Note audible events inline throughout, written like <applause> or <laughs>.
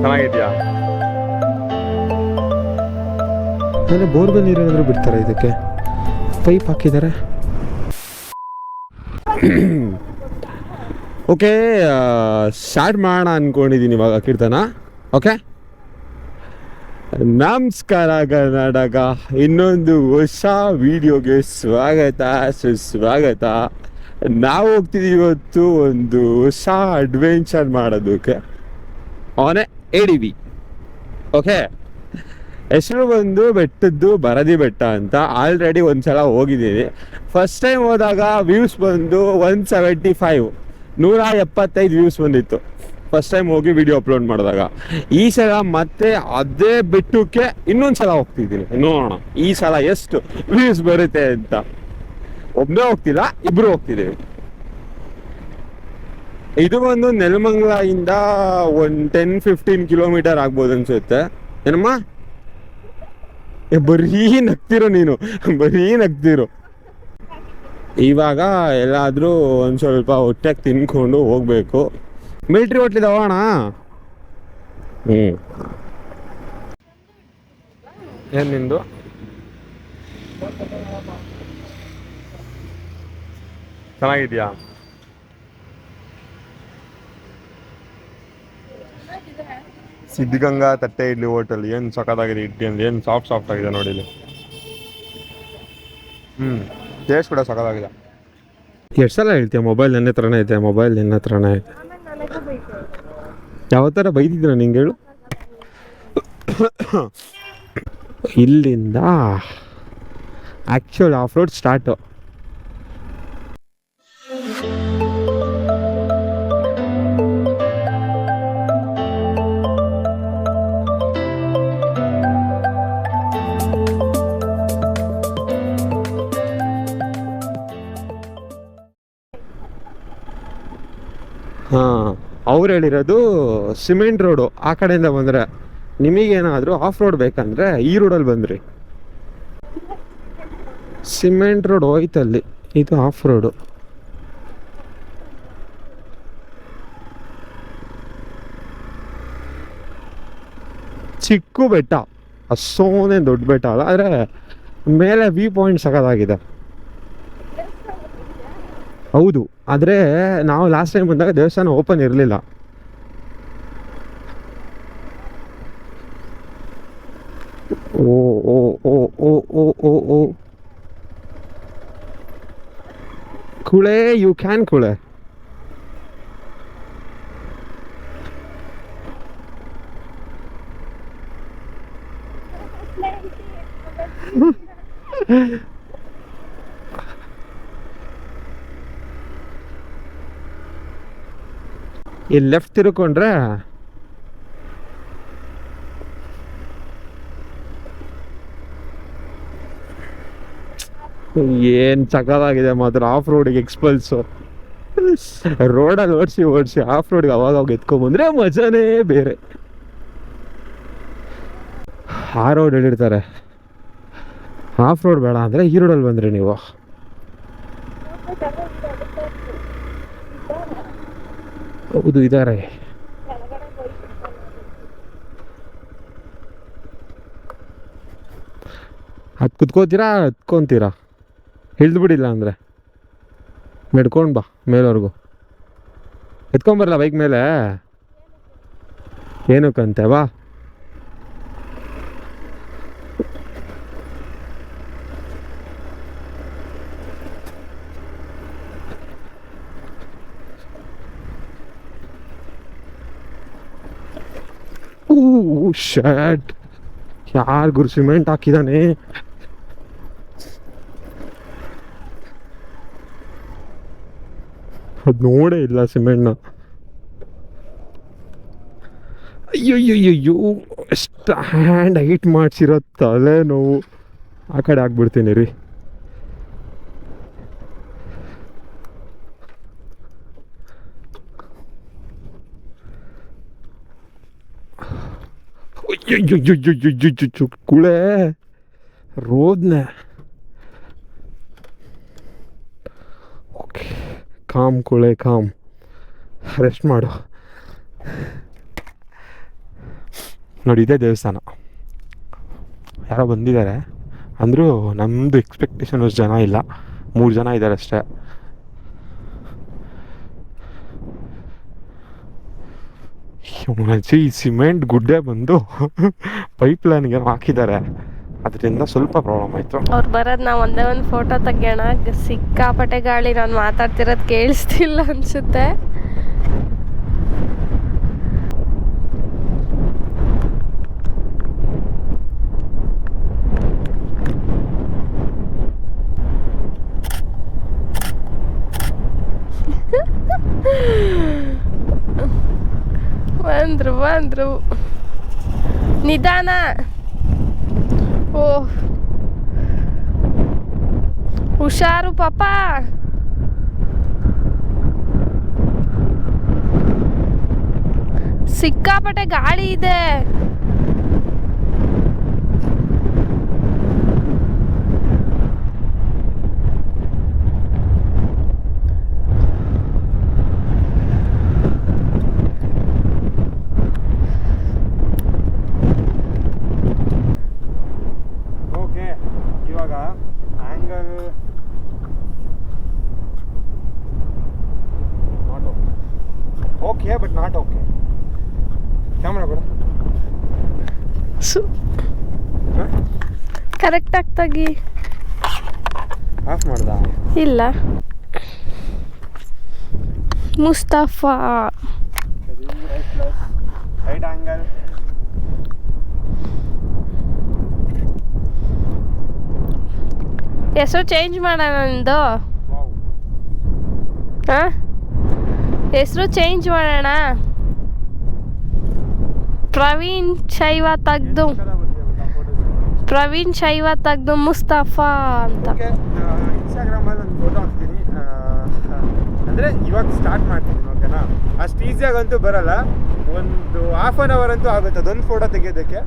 ಚೆನ್ನಾಗಿದ್ಯಾ? ಮೇಲೆ ಬೋರ್ವೆಲ್ ನೀರೇನಾದರೂ ಬಿಡ್ತಾರೆ ಇದಕ್ಕೆ? ಪೈಪ್ ಹಾಕಿದ್ದಾರೆ ಓಕೆ ಸ್ಟಾರ್ಟ್ ಮಾಡೋಣ ಅನ್ಕೊಂಡಿದ್ದೀನಿ ಇವಾಗ ಕೀರ್ತನ? ಓಕೆ ನಮಸ್ಕಾರ ಕರ್ನಾಟಕ ಇನ್ನೊಂದು ಹೊಸ ವಿಡಿಯೋಗೆ ಸ್ವಾಗತ ಸುಸ್ವಾಗತ. ನಾವು ಹೋಗ್ತಿದ್ದೀವಿ ಇವತ್ತು ಒಂದು ಹೊಸ ಅಡ್ವೆಂಚರ್ ಮಾಡೋದಕ್ಕೆ. ಆನೆ ಎ ಡಿ ಬಿ ಓಕೆ ಹೆಸರು ಬಂದು ಬೆಟ್ಟದ್ದು ಬರದಿ ಬೆಟ್ಟ ಅಂತ ಆಲ್ರೆಡಿ ಒಂದ್ಸಲ ಹೋಗಿದ್ದೀನಿ. ಫಸ್ಟ್ ಟೈಮ್ ಹೋದಾಗ ವ್ಯೂಸ್ ಬಂದು ಒನ್ ಸೆವೆಂಟಿ ಫೈವ್ ನೂರ ಎಪ್ಪತ್ತೈದು ವ್ಯೂಸ್ ಬಂದಿತ್ತು. ಫಸ್ಟ್ ಟೈಮ್ ಹೋಗಿ ವಿಡಿಯೋ ಅಪ್ಲೋಡ್ ಮಾಡಿದಾಗ. ಈ ಸಲ ಮತ್ತೆ ಅದೇ ಬೆಟ್ಟಕ್ಕೆ ಇನ್ನೊಂದು ಸಲ ಹೋಗ್ತಿದ್ದೀನಿ. ನೋಡೋಣ. ಈ ಸಲ ಎಷ್ಟು ವ್ಯೂಸ್ ಬರುತ್ತೆ ಅಂತ. ಒಬ್ಬನೇ ಹೋಗ್ತಿಲ್ಲ ಇಬ್ರು ಹೋಗ್ತಿದ್ದೀವಿ ಇದು ಬಂದು ನೆಲಮಂಗ್ಲ ಇಂದ ಒಂದು ಟೆನ್ ಫಿಫ್ಟೀನ್ ಕಿಲೋಮೀಟರ್ ಆಗ್ಬೋದು ಅನ್ಸುತ್ತೆ ಏನಮ್ಮ ಬರೀ ನಗ್ತಿರೋ ನೀನು ಬರೀ ನಗ್ತಿರೋ ಇವಾಗ ಎಲ್ಲಾದ್ರೂ ಒಂದು ಸ್ವಲ್ಪ ಹೊಟ್ಟೆಗೆ ತಿನ್ಕೊಂಡು ಹೋಗ್ಬೇಕು ಮಿಲ್ಟ್ರಿ ಹೋಟ್ಲಿದ ಹೋಗೋಣ ಹ್ಮ್ ಏನ್ ನಿಂದು ಚೆನ್ನಾಗಿದ್ಯಾ? ಸಿದ್ಧಗಂಗಾ ತಟ್ಟೆ ಇಡ್ಲಿ ಹೋಟೆಲ್ ಏನು ಸಖತ್ತಾಗಿದೆ ಇಡ್ಲಿ ಅಂದ್ರೆ ಏನು ಸಾಫ್ಟ್ ಸಾಫ್ಟ್ ಆಗಿದೆ ನೋಡಿ ಇಲ್ಲಿ. ಹ್ಞೂ ಟೇಸ್ಟ್ ಕೂಡ ಸಖತ್ತಾಗಿದೆ. ಎಷ್ಟು ಸಲ ಹೇಳ್ತೀಯ? ಮೊಬೈಲ್ ನನ್ನ ಹತ್ರನೇ ಐತೆ ಮೊಬೈಲ್ ನಿನ್ನ ಹತ್ರನೇ ಐತೆ ಯಾವ ಥರ ಬೈದಿದ್ರ ನಿಂಗೆ ಹೇಳು. ಇಲ್ಲಿಂದ ಆ್ಯಕ್ಚುಲ್ ಆಫ್ ರೋಡ್ ಸ್ಟಾರ್ಟು ಹಾಂ. ಅವ್ರು ಹೇಳಿರೋದು ಸಿಮೆಂಟ್ ರೋಡು ಆ ಕಡೆಯಿಂದ ಬಂದರೆ. ನಿಮಗೇನಾದರೂ ಆಫ್ ರೋಡ್ ಬೇಕಂದರೆ ಈ ರೋಡಲ್ಲಿ ಬಂದ್ರಿ. ಸಿಮೆಂಟ್ ರೋಡ್ ಹೋಯ್ತಲ್ಲಿ, ಇದು ಆಫ್ ರೋಡು ಚಿಕ್ಕ ಬೆಟ್ಟ ಅಷ್ಟೋನೇ ದೊಡ್ಡ ಬೆಟ್ಟ ಅಲ್ಲ, ಆದರೆ ಮೇಲೆ ವ್ಯೂ ಪಾಯಿಂಟ್ ಸಖತ್ತಾಗಿದೆ. ಹೌದು. ಆದರೆ ನಾವು ಲಾಸ್ಟ್ ಟೈಮ್ ಬಂದಾಗ ದೇವಸ್ಥಾನ ಓಪನ್ ಇರಲಿಲ್ಲ. ಓ ಓ ಓ ಓ ಓ ಓ ಓ. ಕುಳೆ ಯು ಕ್ಯಾನ್ ಕುಳೆ. <laughs> ಇಲ್ಲಿ ಲೆಫ್ಟ್ ತಿರ್ಕೊಂಡ್ರೆ ಏನ್ ಚಕ್ಕದಾಗಿದೆ ಮಾತ್ರ ಆಫ್ ರೋಡಿಗೆ ಎಕ್ಸ್ಪಲ್ಸು ರೋಡಲ್ಲಿ ಓಡಿಸಿ ಓಡಿಸಿ ಆಫ್ ರೋಡ್ಗೆ ಅವಾಗ ಅವಾಗ ಎತ್ಕೊಂಬಂದ್ರೆ ಮಜಾನೇ ಬೇರೆ. ಆ ರೋಡ್ ಹೇಳಿರ್ತಾರೆ ಆಫ್ ರೋಡ್ ಬೇಡ ಅಂದರೆ ಈ ರೋಡಲ್ಲಿ ಬಂದ್ರಿ ನೀವು. ಹೌದು ಇದ್ದಾರೆ ಅದು ಕುತ್ಕೋತೀರಾ ಹತ್ಕೊತೀರಾ ಹಿಡಿದ್ಬಿಡಿಲ್ಲ ಅಂದರೆ. ನಡ್ಕೊಂಡು ಬಾ ಮೇಲವರೆಗೂ ಎತ್ಕೊಂಬರಲ್ಲ ಬೈಕ್ ಮೇಲೆ? ಏನಕ್ಕಂತೆ, ಬಾ ಓ ಶಟ್ ಯಾರು ಗುರು ಸಿಮೆಂಟ್ ಹಾಕಿದಾನೆ ಅದು ನೋಡೇ ಇಲ್ಲ ಸಿಮೆಂಟ್ನ ಅಯ್ಯಯ್ಯಯ್ಯೋ ಎಷ್ಟು ಹ್ಯಾಂಡ್ ಹೈಟ್ ಮಾಡಿಸಿರೋ ತಲೆ ನೋವು ಆ ಕಡೆ ಆಗ್ಬಿಡ್ತೀನಿ ರೀ. ಕುಳೆ Родне. ಓಕೆ ಕಾಮ್ ಕುಳೆ ಕಾಮ್ ರೆಸ್ಟ್ ಮಾಡು ನೋಡಿ ಇದೆ ದೇವಸ್ಥಾನ ಯಾರೋ ಬಂದಿದ್ದಾರೆ ಅಂದರೂ ನಮ್ಮದು ಎಕ್ಸ್ಪೆಕ್ಟೇಷನ್ ಅಷ್ಟು ಜನ ಇಲ್ಲ ಮೂರು ಜನ ಇದ್ದಾರೆ ಅಷ್ಟೇ ಈ ಸಿಮೆಂಟ್ ಗುಡ್ಡೆ ಬಂದು ಪೈಪ್ ಲೈನ್ಗೆ ಹಾಕಿದ್ದಾರೆ. ಅದರಿಂದ ಸ್ವಲ್ಪ ಪ್ರಾಬ್ಲಮ್ ಆಯಿತು. ಅವ್ರು ಬರೋದು ನಾವು ಒಂದೇ ಒಂದು ಫೋಟೋ ತೆಗಿಯೋಣ. ಸಿಕ್ಕಾಪಟ್ಟೆ ಗಾಳಿ, ನಾನು ಮಾತಾಡ್ತಿರೋದು ಕೇಳಿಸ್ತಿಲ್ಲ ಅನ್ಸುತ್ತೆ. <laughs> ಬಂದ್ರು ಬಂದ್ರು ನಿಧಾನ ಓ ಹುಷಾರು ಪಾಪ ಸಿಕ್ಕಾಪಟ್ಟೆ ಗಾಳಿ ಇದೆ ಓಕೆ ಇವಾಗ angle not okay but not okay camera ಕೂಡ ಸು ಕರೆಕ್ಟಾಗಿ ತೆಗಿ. ಆಫ್ ಮಾಡ್ದ? ಇಲ್ಲ. ಮುಸ್ತಫಾ. ರೈಟ್ ಆಂಗಲ್ ಹೆಸರು ಚೇಂಜ್ ಮಾಡೋಣ ನಂದು. ಹಾಂ? ಹೆಸರು ಚೇಂಜ್ ಮಾಡೋಣ. ಪ್ರವೀಣ್ ಶೈವ ತೆಗ್ದು. ಪ್ರವೀಣ್ ಶೈವ ತೆಗ್ದು ಮುಸ್ತಫಾ ಅಂತ. ಇನ್ಸ್ಟಾಗ್ರಾಮ್ ಇನ್ಸ್ಟಾಗ್ರಾಮಲ್ಲಿ ಒಂದು ಫೋಟೋ ಹಾಕ್ತೀನಿ. ಅಂದರೆ ಇವಾಗ ಸ್ಟಾರ್ಟ್ ಮಾಡ್ತೀನಿ ಓಕೆನಾ ಅಷ್ಟು ಈಸಿಯಾಗಂತೂ ಬರಲ್ಲ. ಒಂದು ಹಾಫ್ ಆನ್ ಅವರ್ ಅಂತೂ ಆಗುತ್ತೆ. ಅದೊಂದು ಫೋಟೋ ತೆಗೆಯೋದಕ್ಕೆ.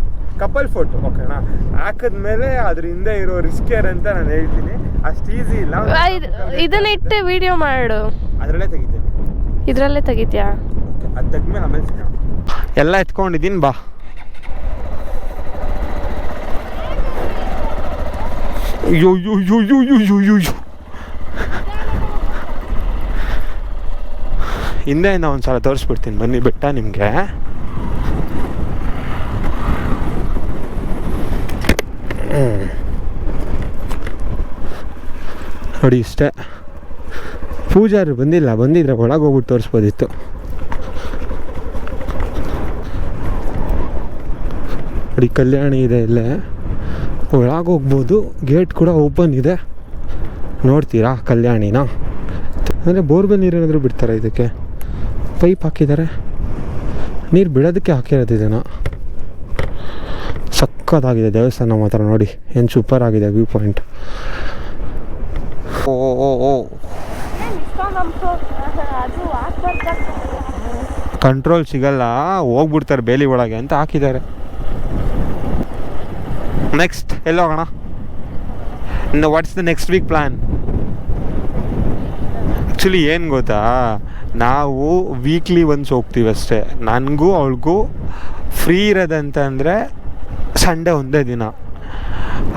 ಕಪಲ್ ಫೋಟೋ ಓಕೆನಾ ಹಾಕಿದ್ಮೇಲೆ ಅದ್ರ ಹಿಂದೆ ಇರೋ ರಿಸ್ಕೇರ್ ಅಂತ ನಾನು ಹೇಳ್ತೀನಿ. ಅಷ್ಟು ಈಸಿ ಇಲ್ಲ. ಇದನ್ನ ಇಟ್ಟು ವಿಡಿಯೋ ಮಾಡು. ಅದರಲ್ಲೇ ತೆಗಿತೀನಿ. ಇದರಲ್ಲೇ ತೆಗಿತೀಯಾ? ಅದು ತೆಗ್ದ್ಮೇಲೆ ಆಮೇಲೆ ಎಲ್ಲ ಎತ್ಕೊಂಡಿದ್ದೀನಿ ಬಾ. ಅಯ್ಯೋಯ್ಯೋಯ್ಯೋಯ್ಯೋಯ್ಯೋಯ್ಯೋ ಹಿಂದೆಯಿಂದ ಒಂದು ಸಲ ತೋರಿಸ್ಬಿಡ್ತೀನಿ. ಬನ್ನಿ, ಬೆಟ್ಟ ನಿಮಗೆ. ನೋಡಿ ಇಷ್ಟೇ. ಪೂಜಾರು ಬಂದಿಲ್ಲ, ಬಂದಿದ್ರೆ ಒಳಗೆ ಹೋಗ್ಬಿಟ್ಟು ತೋರಿಸ್ಬೋದಿತ್ತು. ನೋಡಿ, ಕಲ್ಯಾಣಿ ಇದೆ ಇಲ್ಲೇ. ಒಳಗೆ ಹೋಗ್ಬೋದು ಗೇಟ್ ಕೂಡ ಓಪನ್ ಇದೆ. ನೋಡ್ತೀರಾ ಕಲ್ಯಾಣಿನ? ಅಂದರೆ ಬೋರ್ವೆಲ್ ನೀರು ಏನಾದರೂ ಬಿಡ್ತಾರೆ ಇದಕ್ಕೆ? ಪೈಪ್ ಹಾಕಿದ್ದಾರೆ ನೀರು ಬಿಡೋದಕ್ಕೆ ಹಾಕಿರೋದು ಇದನ್ನು. ಸಕ್ಕತ್ತಾಗಿದೆ ದೇವಸ್ಥಾನ ಮಾತ್ರ ನೋಡಿ. ಏನು ಸೂಪರ್ ಆಗಿದೆ ವ್ಯೂ ಪಾಯಿಂಟ್ ಓ ಓ ಓ ಕಂಟ್ರೋಲ್ ಸಿಗಲ್ಲ. ಹೋಗ್ಬಿಡ್ತಾರೆ ಬೇಲಿ ಒಳಗೆ ಅಂತ ಹಾಕಿದ್ದಾರೆ. ನೆಕ್ಸ್ಟ್ ಎಲ್ಲಿ ಹೋಗೋಣ what's the next week plan actually ಏನು ಗೊತ್ತಾ? ನಾವು ವೀಕ್ಲಿ ಒನ್ಸ್ ಹೋಗ್ತೀವಿ ಅಷ್ಟೇ. ನನಗೂ ಅವಳಿಗೂ ಫ್ರೀ ಇರೋದಂತಂದರೆ ಸಂಡೇ ಒಂದೇ ದಿನ.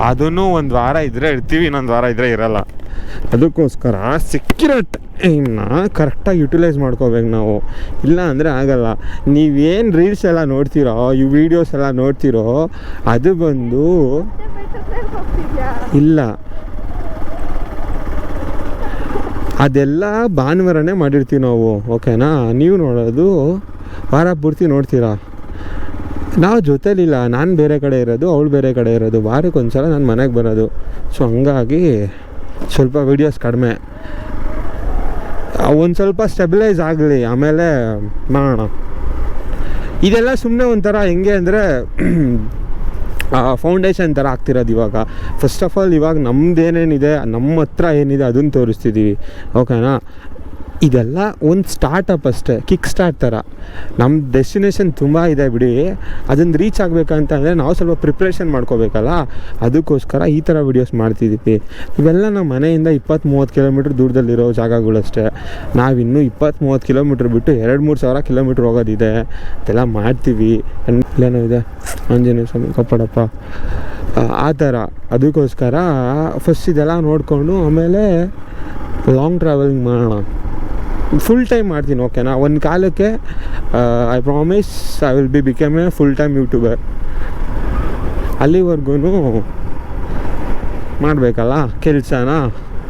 ಅದನ್ನು ಒಂದು ವಾರ ಇದ್ದರೆ ಇರ್ತೀವಿ, ಇನ್ನೊಂದು ವಾರ ಇದ್ದರೆ ಇರಲ್ಲ. ಅದಕ್ಕೋಸ್ಕರ ಸಿಕ್ಕಿರೋ ಟೈಮ್ನ ಕರೆಕ್ಟಾಗಿ ಯುಟಿಲೈಸ್ ಮಾಡ್ಕೋಬೇಕು ನಾವು. ಇಲ್ಲ ಅಂದರೆ ಆಗಲ್ಲ. ನೀವೇನು ರೀಲ್ಸ್ ಎಲ್ಲ ನೋಡ್ತೀರೋ, ಈ ವಿಡಿಯೋಸ್ ಎಲ್ಲ ನೋಡ್ತೀರೋ, ಅದು ಬಂದು ಇಲ್ಲ. ಅದೆಲ್ಲ ಭಾನುವಾರನೇ ಮಾಡಿರ್ತೀವಿ ನಾವು, ಓಕೆನಾ? ನೀವು ನೋಡೋದು ವಾರ ಪೂರ್ತಿ ನೋಡ್ತೀರಾ? ನಾವು ಜೊತೆಲಿಲ್ಲ. ನಾನು ಬೇರೆ ಕಡೆ ಇರೋದು, ಅವಳು ಬೇರೆ ಕಡೆ ಇರೋದು. ವಾರಕ್ಕೆ ಒಂದು ಸಲ ನಾನು ಮನೆಗೆ ಬರೋದು. ಸೊ ಹಂಗಾಗಿ ಸ್ವಲ್ಪ ವೀಡಿಯೋಸ್ ಕಡಿಮೆ. ಒಂದು ಸ್ವಲ್ಪ ಸ್ಟೆಬಿಲೈಸ್ ಆಗಲಿ, ಆಮೇಲೆ ಮಾಡೋಣ. ಇದೆಲ್ಲ ಸುಮ್ಮನೆ ಒಂಥರ ಹೆಂಗೆ ಅಂದರೆ ಫೌಂಡೇಶನ್ ಥರ ಆಗ್ತಿರೋದು ಇವಾಗ. ಫಸ್ಟ್ ಆಫ್ ಆಲ್ ಇವಾಗ ನಮ್ದು ಏನೇನಿದೆ ನಮ್ಮ ಹತ್ರ ಏನಿದೆ ಅದನ್ನು ತೋರಿಸ್ತಿದ್ದೀವಿ ಓಕೆನಾ ಇದೆಲ್ಲ ಒಂದು ಸ್ಟಾರ್ಟಪ್ ಅಷ್ಟೇ ಕಿಕ್ ಸ್ಟಾರ್ಟ್ ಥರ ನಮ್ಮ ಡೆಸ್ಟಿನೇಷನ್ ತುಂಬ ಇದೆ ಬಿಡಿ. ಅದನ್ನು ರೀಚ್ ಆಗಬೇಕಂತಂದರೆ ನಾವು ಸ್ವಲ್ಪ ಪ್ರಿಪ್ರೇಷನ್ ಮಾಡ್ಕೋಬೇಕಲ್ಲ? ಅದಕ್ಕೋಸ್ಕರ ಈ ಥರ ವೀಡಿಯೋಸ್ ಮಾಡ್ತಿದ್ದೀವಿ ಇವೆಲ್ಲ ನಮ್ಮ ಮನೆಯಿಂದ ಇಪ್ಪತ್ತು ಮೂವತ್ತು ಕಿಲೋಮೀಟ್ರ್ ದೂರದಲ್ಲಿರೋ ಜಾಗಗಳಷ್ಟೇ. ನಾವಿನ್ನೂ ಇಪ್ಪತ್ತು ಮೂವತ್ತು ಕಿಲೋಮೀಟ್ರ್ ಬಿಟ್ಟು ಎರಡು ಮೂರು ಸಾವಿರ ಕಿಲೋಮೀಟ್ರ್ ಹೋಗೋದಿದೆ. ಅದೆಲ್ಲ ಮಾಡ್ತೀವಿ. ಇಲ್ಲೇನೋ ಇದೆ. ಆಂಜನೇಯ ಸ್ವಾಮಿ ಕಪ್ಪಡಪ್ಪ ಆ ಥರ ಅದಕ್ಕೋಸ್ಕರ ಫಸ್ಟ್ ಇದೆಲ್ಲ ನೋಡಿಕೊಂಡು ಆಮೇಲೆ ಲಾಂಗ್ ಟ್ರಾವೆಲಿಂಗ್ ಮಾಡೋಣ. ಫುಲ್ ಟೈಮ್ ಮಾಡ್ತೀನಿ ಓಕೆನಾ ಒಂದು ಕಾಲಕ್ಕೆ I promise I will be become a full time YouTuber ಅಲ್ಲಿವರೆಗೂ ಮಾಡಬೇಕಲ್ಲ, ಕೆಲಸನ?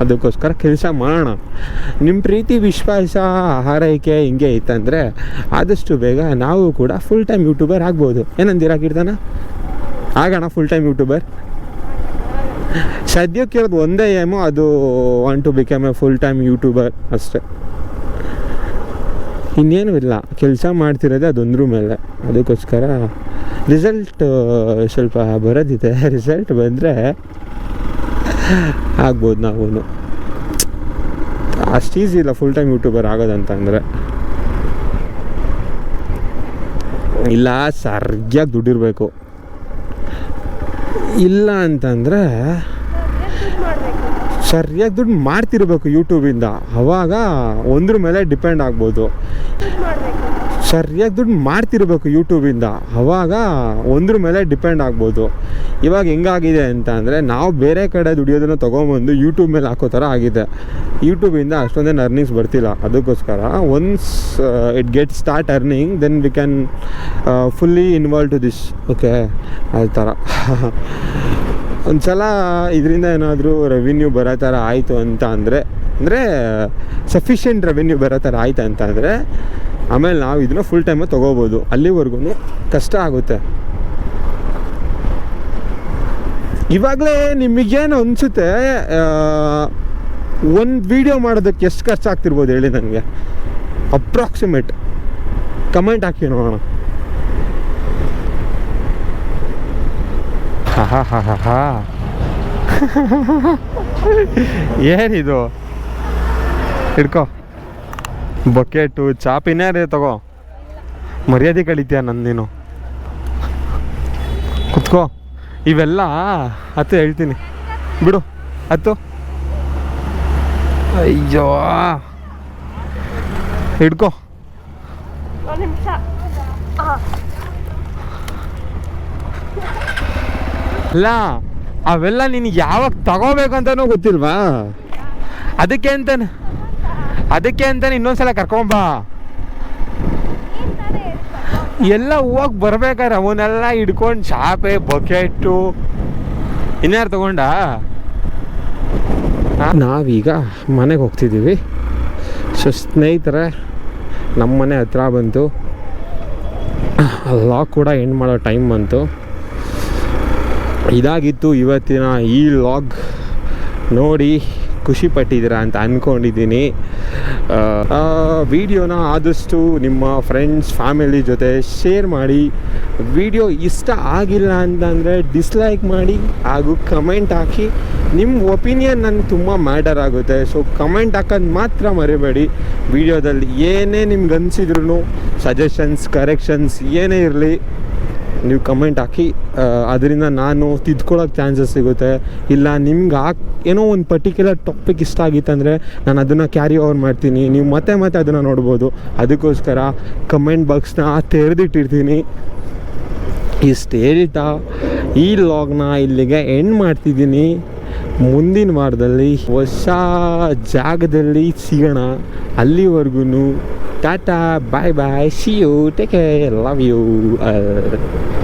ಅದಕ್ಕೋಸ್ಕರ ಕೆಲಸ ಮಾಡೋಣ. ನಿಮ್ಮ ಪ್ರೀತಿ, ವಿಶ್ವಾಸ, ಹಾರೈಕೆ ಹಿಂಗೆ ಇತ್ತಂದರೆ ಆದಷ್ಟು ಬೇಗ ನಾವು ಕೂಡ ಫುಲ್ ಟೈಮ್ ಯೂಟ್ಯೂಬರ್ ಆಗ್ಬೋದು. ಏನಂದಿರಾ ಕಿಡ್ತಾನ ಆಗೋಣ ಫುಲ್ ಟೈಮ್ ಯೂಟ್ಯೂಬರ್ ಸದ್ಯಕ್ಕಿರೋದು ಒಂದೇ ಏಮು ಅದು want to become a full time YouTuber ಅಷ್ಟೇ. ಇನ್ನೇನು ಇಲ್ಲ. ಕೆಲಸ ಮಾಡ್ತಿರೋದೇ ಅದೊಂದ್ರ ಮೇಲೆ ಅದಕ್ಕೋಸ್ಕರ ರಿಸಲ್ಟ್ ಸ್ವಲ್ಪ ಬರೋದಿದೆ. ರಿಸಲ್ಟ್ <laughs> ಬಂದರೆ ಆಗ್ಬೋದು ನಾವು ಅಷ್ಟು ಈಸಿ ಇಲ್ಲ ಫುಲ್ ಟೈಮ್ ಯೂಟ್ಯೂಬರ್ ಆಗೋದಂತಂದರೆ. ಇಲ್ಲ, ಸರಿಯಾಗಿ ದುಡ್ಡಿರಬೇಕು. ಇಲ್ಲ ಅಂತಂದರೆ ಸರಿಯಾಗಿ ದುಡ್ಡು ಮಾಡ್ತಿರ್ಬೇಕು ಯೂಟ್ಯೂಬಿಂದ ಅವಾಗ ಒಂದ್ರ ಮೇಲೆ ಡಿಪೆಂಡ್ ಆಗ್ಬೋದು. ಸರಿಯಾಗಿ ದುಡ್ಡು ಮಾಡ್ತಿರ್ಬೇಕು ಯೂಟ್ಯೂಬಿಂದ ಅವಾಗ ಒಂದ್ರ ಮೇಲೆ ಡಿಪೆಂಡ್ ಆಗ್ಬೋದು. ಇವಾಗ ಹೆಂಗಾಗಿದೆ ಅಂತ ಅಂದರೆ ನಾವು ಬೇರೆ ಕಡೆ ದುಡಿಯೋದನ್ನು ತೊಗೊಂಬಂದು ಯೂಟ್ಯೂಬ್ ಮೇಲೆ ಹಾಕೋ ಥರ ಆಗಿದೆ. ಯೂಟ್ಯೂಬಿಂದ ಅಷ್ಟೊಂದೇನು ಅರ್ನಿಂಗ್ಸ್ ಬರ್ತಿಲ್ಲ. ಅದಕ್ಕೋಸ್ಕರ once it get start earning then we can fully involve to this okay ಆ ಥರ. <laughs> ಒಂದು ಸಲ ಇದರಿಂದ ಏನಾದರೂ ರೆವಿನ್ಯೂ ಬರೋ ಥರ ಆಯಿತು ಅಂತ ಅಂದರೆ ಅಂದರೆ ಸಫಿಷಿಯೆಂಟ್ ರೆವಿನ್ಯೂ ಬರೋ ಥರ ಆಯ್ತು ಅಂತ ಅಂದರೆ ಆಮೇಲೆ ನಾವು ಇದನ್ನ ಫುಲ್ ಟೈಮ್ ತೊಗೋಬೋದು. ಅಲ್ಲಿವರೆಗೂ ಕಷ್ಟ ಆಗುತ್ತೆ. ಇವಾಗಲೇ ನಿಮಗೇನು ಅನಿಸುತ್ತೆ ಒಂದು ವಿಡಿಯೋ ಮಾಡೋದಕ್ಕೆ ಎಷ್ಟು ಖರ್ಚು ಆಗ್ತಿರ್ಬೋದು ಹೇಳಿ ನನಗೆ ಅಪ್ರಾಕ್ಸಿಮೇಟ್ ಕಮೆಂಟ್ ಹಾಕಿ ನೋಡೋಣ. ಹಾ ಹಾ ಹಾ ಹಾ. <laughs> ಏನಿದು? ಹಿಡ್ಕೋ. ಬಕೆಟು ಚಾಪಿನೇ ಅದೇ ತಗೋ. ಮರ್ಯಾದೆ ಕಳೀತೀಯ ನನ್ನ ನೀನು. ಕುತ್ಕೋ. ಇವೆಲ್ಲ ಹತ್ತು ಹೇಳ್ತೀನಿ. ಬಿಡು. ಹತ್ತು ಅಯ್ಯೋ. ಹಿಡ್ಕೋ. ಅಲ್ಲ ಅವೆಲ್ಲ ನಿನಗೆ ಯಾವಾಗ ತಗೋಬೇಕಂತನೂ ಗೊತ್ತಿಲ್ವಾ? ಅದಕ್ಕೆ ಅಂತಾನೆ. ಅದಕ್ಕೆ ಅಂತಾನೆ ಇನ್ನೊಂದ್ಸಲ ಕರ್ಕೊಂಬಾ ಎಲ್ಲ ಹೋಗಿ ಬರ್ಬೇಕಾರೆ ಅವನ್ನೆಲ್ಲ ಹಿಡ್ಕೊಂಡು ಚಾಪೆ ಬಕೆಟ್ಟು ಇನ್ಯಾರು ತಗೊಂಡ? ನಾವೀಗ ಮನೆಗೆ ಹೋಗ್ತಿದ್ದೀವಿ. ಸೊ ಸ್ನೇಹಿತರೆ ನಮ್ಮ ಮನೆ ಹತ್ರ ಬಂತು. ಲಾಕ್ ಕೂಡ ಎಂಡ್ ಮಾಡೋ ಟೈಮ್ ಬಂತು. ಇದಾಗಿತ್ತು ಇವತ್ತಿನ ಈ ಲಾಗ್. ನೋಡಿ ಖುಷಿ ಪಟ್ಟಿದ್ದೀರಾ ಅಂತ ಅಂದ್ಕೊಂಡಿದ್ದೀನಿ ವಿಡಿಯೋನ ಆದಷ್ಟು ನಿಮ್ಮ ಫ್ರೆಂಡ್ಸ್ ಫ್ಯಾಮಿಲಿ ಜೊತೆ ಶೇರ್ ಮಾಡಿ. ವಿಡಿಯೋ ಇಷ್ಟ ಆಗಿಲ್ಲ ಅಂತಂದರೆ ಡಿಸ್ಲೈಕ್ ಮಾಡಿ ಹಾಗೂ ಕಮೆಂಟ್ ಹಾಕಿ. ನಿಮ್ಮ ಒಪಿನಿಯನ್ ನನಗೆ ತುಂಬ ಮ್ಯಾಟರ್ ಆಗುತ್ತೆ. ಸೊ ಕಮೆಂಟ್ ಹಾಕೋದು ಮಾತ್ರ ಮರಿಬೇಡಿ. ವಿಡಿಯೋದಲ್ಲಿ ಏನೇ ನಿಮ್ಗೆ ಅನಿಸಿದ್ರು ಸಜೆಷನ್ಸ್ ಕರೆಕ್ಷನ್ಸ್ ಏನೇ ಇರಲಿ. ನೀವು ಕಮೆಂಟ್ ಹಾಕಿ. ಅದರಿಂದ ನಾನು ತಿದ್ಕೊಳ್ಳೋಕೆ ಚಾನ್ಸಸ್ ಸಿಗುತ್ತೆ. ಇಲ್ಲ, ನಿಮ್ಗೆ ಆ ಏನೋ ಒಂದು ಪರ್ಟಿಕ್ಯುಲರ್ ಟಾಪಿಕ್ ಇಷ್ಟ ಆಗಿತ್ತಂದರೆ ನಾನು ಅದನ್ನು ಕ್ಯಾರಿ ಓವರ್ ಮಾಡ್ತೀನಿ. ನೀವು ಮತ್ತೆ ಮತ್ತೆ ಅದನ್ನು ನೋಡ್ಬೋದು. ಅದಕ್ಕೋಸ್ಕರ ಕಮೆಂಟ್ ಬಾಕ್ಸ್ನ ತೆರೆದಿಟ್ಟಿರ್ತೀನಿ. ಇಷ್ಟು ಹೇಳ್ತಾ ಈ ಲಾಗ್ನ ಇಲ್ಲಿಗೆ ಎಂಡ್ ಮಾಡ್ತಿದ್ದೀನಿ. ಮುಂದಿನ ವಾರದಲ್ಲಿ ಹೊಸ ಜಾಗದಲ್ಲಿ ಸಿಗೋಣ. ಅಲ್ಲಿವರೆಗೂ Tata, bye bye, see you, take care, love you. Uh,